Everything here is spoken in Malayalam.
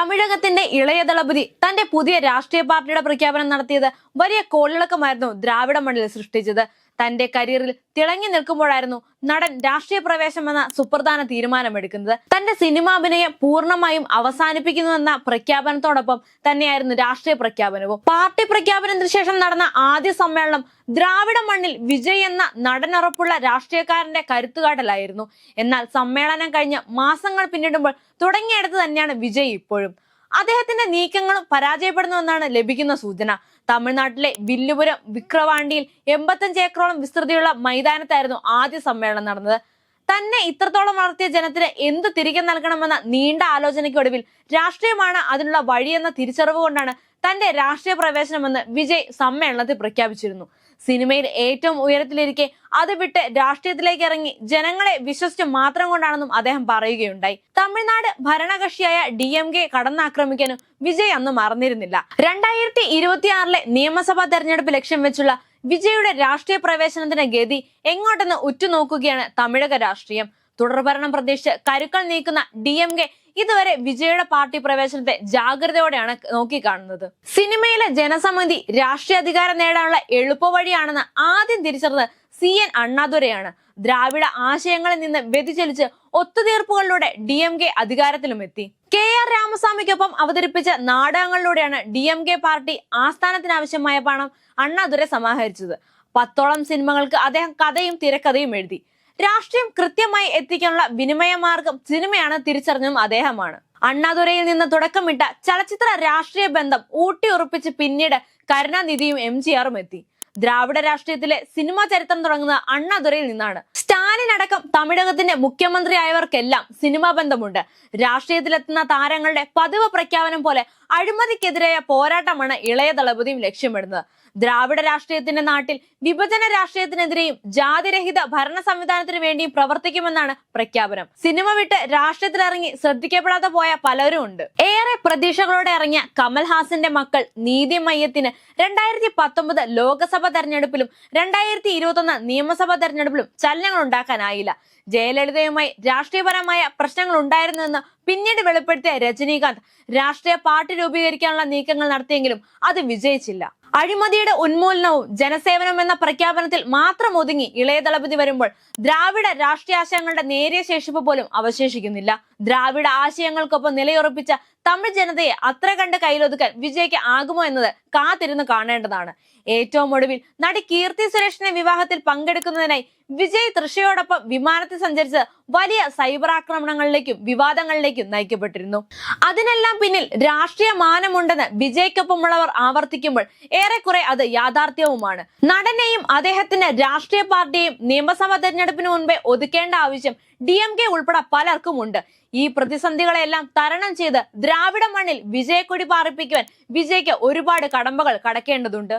തമിഴകത്തിന്റെ ഇളയ ദളപതി തന്റെ പുതിയ രാഷ്ട്രീയ പാർട്ടിയുടെ പ്രഖ്യാപനം നടത്തിയത് വലിയ കോളിളക്കമായിരുന്നു ദ്രാവിഡ മണ്ണിൽ സൃഷ്ടിച്ചത്. തന്റെ കരിയറിൽ തിളങ്ങി നിൽക്കുമ്പോഴായിരുന്നു നടൻ രാഷ്ട്രീയ പ്രവേശം എന്ന സുപ്രധാന തീരുമാനമെടുക്കുന്നത്. തന്റെ സിനിമാഭിനയം പൂർണമായും അവസാനിപ്പിക്കുന്നുവെന്ന പ്രഖ്യാപനത്തോടൊപ്പം തന്നെയായിരുന്നു രാഷ്ട്രീയ പ്രഖ്യാപനവും. പാർട്ടി പ്രഖ്യാപനത്തിന് ശേഷം നടന്ന ആദ്യ സമ്മേളനം ദ്രാവിഡ മണ്ണിൽ വിജയ് എന്ന നടനുറപ്പുള്ള രാഷ്ട്രീയക്കാരന്റെ കരുത്തുകാട്ടലായിരുന്നു. എന്നാൽ സമ്മേളനം കഴിഞ്ഞ് മാസങ്ങൾ പിന്നിടുമ്പോൾ തുടങ്ങിയെടുത്ത് തന്നെയാണ് വിജയ് ഇപ്പോഴും. അദ്ദേഹത്തിന്റെ നീക്കങ്ങളും പരാജയപ്പെടുന്നുവെന്നാണ് ലഭിക്കുന്ന സൂചന. തമിഴ്നാട്ടിലെ വില്ലുപുരം വിക്രവാണ്ടിയിൽ എൺപത്തഞ്ച് ഏക്കറോളം വിസ്തൃതിയുള്ള മൈതാനത്തായിരുന്നു ആദ്യ സമ്മേളനം നടന്നത്. തന്നെ ഇത്രത്തോളം വളർത്തിയ ജനത്തിന് എന്ത് തിരികെ നൽകണമെന്ന നീണ്ട ആലോചനയ്ക്കൊടുവിൽ രാഷ്ട്രീയമാണ് അതിനുള്ള വഴിയെന്ന തിരിച്ചറിവ് കൊണ്ടാണ് തന്റെ രാഷ്ട്രീയ പ്രവേശനമെന്ന് വിജയ് സമ്മേളനത്തിൽ പ്രഖ്യാപിച്ചിരുന്നു. സിനിമയിൽ ഏറ്റവും ഉയരത്തിലിരിക്കെ അത് വിട്ട് രാഷ്ട്രീയത്തിലേക്ക് ഇറങ്ങി ജനങ്ങളെ വിശ്വസിച്ച് മാത്രം കൊണ്ടാണെന്നും അദ്ദേഹം പറയുകയുണ്ടായി. തമിഴ്നാട് ഭരണകക്ഷിയായ ഡി എം കെ കടന്നാക്രമിക്കാനും വിജയ് അന്ന് മറന്നിരുന്നില്ല. രണ്ടായിരത്തി ഇരുപത്തിയാറിലെ നിയമസഭാ തെരഞ്ഞെടുപ്പ് ലക്ഷ്യം വെച്ചുള്ള വിജയുടെ രാഷ്ട്രീയ പ്രവേശനത്തിന്റെ ഗതി എങ്ങോട്ടെന്ന് ഉറ്റുനോക്കുകയാണ് തമിഴക രാഷ്ട്രീയം. തുടർഭരണം പ്രതീക്ഷിച്ച് കരുക്കൾ നീക്കുന്ന ഡി എം കെ ഇതുവരെ വിജയുടെ പാർട്ടി പ്രവേശനത്തെ ജാഗ്രതയോടെയാണ് നോക്കിക്കാണുന്നത് സിനിമയിലെ ജനസമിതി രാഷ്ട്രീയ അധികാരം നേടാനുള്ള എളുപ്പവഴിയാണെന്ന് ആദ്യം തിരിച്ചറിഞ്ഞത് സി എൻ അണ്ണാദുരയാണ്. ദ്രാവിഡ ആശയങ്ങളിൽ നിന്ന് വ്യതിചലിച്ച് ഒത്തുതീർപ്പുകളിലൂടെ ഡി എം കെ അധികാരത്തിലും എത്തി. കെ ആർ രാമസ്വാമിക്കൊപ്പം അവതരിപ്പിച്ച നാടകങ്ങളിലൂടെയാണ് ഡി എം കെ പാർട്ടി ആസ്ഥാനത്തിനാവശ്യമായ പണം അണ്ണാദുരെ സമാഹരിച്ചത്. പത്തോളം സിനിമകൾക്ക് അദ്ദേഹം കഥയും തിരക്കഥയും എഴുതി. രാഷ്ട്രീയം കൃത്യമായി എത്തിക്കാനുള്ള വിനിമയ മാർഗം സിനിമയാണ് തിരിച്ചറിഞ്ഞതും അദ്ദേഹമാണ്. അണ്ണാദുരയിൽ നിന്ന് തുടക്കമിട്ട ചലച്ചിത്ര രാഷ്ട്രീയ ബന്ധം ഊട്ടിയുറപ്പിച്ച് പിന്നീട് കരുണാനിധിയും എം ജി ആറും എത്തി. ദ്രാവിഡ രാഷ്ട്രീയത്തിലെ സിനിമാ ചരിത്രം തുടങ്ങുന്നത് അണ്ണാദുരയിൽ നിന്നാണ്. സ്റ്റാലിൻ അടക്കം തമിഴകത്തിന്റെ മുഖ്യമന്ത്രിയായവർക്കെല്ലാം സിനിമാ ബന്ധമുണ്ട്. രാഷ്ട്രീയത്തിലെത്തുന്ന താരങ്ങളുടെ പതിവ് പ്രഖ്യാപനം പോലെ അഴിമതിക്കെതിരായ പോരാട്ടമാണ് ഇളയ ദളപതിയും ലക്ഷ്യമിടുന്നത്. ദ്രാവിഡ രാഷ്ട്രീയത്തിന്റെ നാട്ടിൽ വിഭജന രാഷ്ട്രീയത്തിനെതിരെയും ജാതിരഹിത ഭരണ സംവിധാനത്തിന് വേണ്ടിയും പ്രവർത്തിക്കുമെന്നാണ് പ്രഖ്യാപനം. സിനിമ വിട്ട് രാഷ്ട്രീയത്തിലിറങ്ങി ശ്രദ്ധിക്കപ്പെടാതെ പോയ പലരും ഉണ്ട്. ഏറെ പ്രതീക്ഷകളോടെ ഇറങ്ങിയ കമൽഹാസന്റെ മക്കൾ നീതിമയ്യത്തിന് രണ്ടായിരത്തി പത്തൊമ്പത് ലോക്സഭ തെരഞ്ഞെടുപ്പിലും രണ്ടായിരത്തി ഇരുപത്തൊന്ന് നിയമസഭാ തെരഞ്ഞെടുപ്പിലും ചലനങ്ങൾ ഉണ്ടാക്കാനായില്ല. ജയലളിതയുമായി രാഷ്ട്രീയപരമായ പ്രശ്നങ്ങൾ ഉണ്ടായിരുന്നുവെന്ന് പിന്നീട് വെളിപ്പെടുത്തിയ രജനീകാന്ത് രാഷ്ട്രീയ പാർട്ടി രൂപീകരിക്കാനുള്ള നീക്കങ്ങൾ നടത്തിയെങ്കിലും അത് വിജയിച്ചില്ല. അഴിമതിയുടെ ഉന്മൂലനവും ജനസേവനം എന്ന പ്രഖ്യാപനത്തിൽ മാത്രം ഒതുങ്ങി ഇളയ വരുമ്പോൾ ദ്രാവിഡ രാഷ്ട്രീയാശയങ്ങളുടെ നേരിയ ശേഷിപ്പ് പോലും അവശേഷിക്കുന്നില്ല. ദ്രാവിഡ ആശയങ്ങൾക്കൊപ്പം നിലയുറപ്പിച്ച തമിഴ് ജനതയെ അത്ര കണ്ട് കയ്യിലൊതുക്കാൻ വിജയ്ക്ക് ആകുമോ എന്നത് കാത്തിരുന്ന് കാണേണ്ടതാണ്. ഏറ്റവും ഒടുവിൽ നടി കീർത്തി സുരേഷിന്റെ വിവാഹത്തിൽ പങ്കെടുക്കുന്നതിനായി വിജയ് തൃശയോടൊപ്പം വിമാനത്തിൽ സഞ്ചരിച്ച് വലിയ സൈബർ ആക്രമണങ്ങളിലേക്കും വിവാദങ്ങളിലേക്കും നയിക്കപ്പെട്ടിരുന്നു. അതിനെല്ലാം പിന്നിൽ രാഷ്ട്രീയ മാനമുണ്ടെന്ന് വിജയ്ക്കൊപ്പമുള്ളവർ ആവർത്തിക്കുമ്പോൾ ഏറെക്കുറെ അത് യാഥാർത്ഥ്യവുമാണ്. നടനെയും അദ്ദേഹത്തിന്റെ രാഷ്ട്രീയ പാർട്ടിയും നിയമസഭാ തെരഞ്ഞെടുപ്പിന് മുൻപേ ഒതുക്കേണ്ട ആവശ്യം ഡി എം കെ ഉൾപ്പെടെ പലർക്കും ഉണ്ട് ഈ പ്രതിസന്ധികളെല്ലാം തരണം ചെയ്ത് ദ്രാവിഡ മണ്ണിൽ വിജയക്കൊടി പാറിപ്പിക്കുവാൻ വിജയ്ക്ക് ഒരുപാട് കടമ്പകൾ കടക്കേണ്ടതുണ്ട്.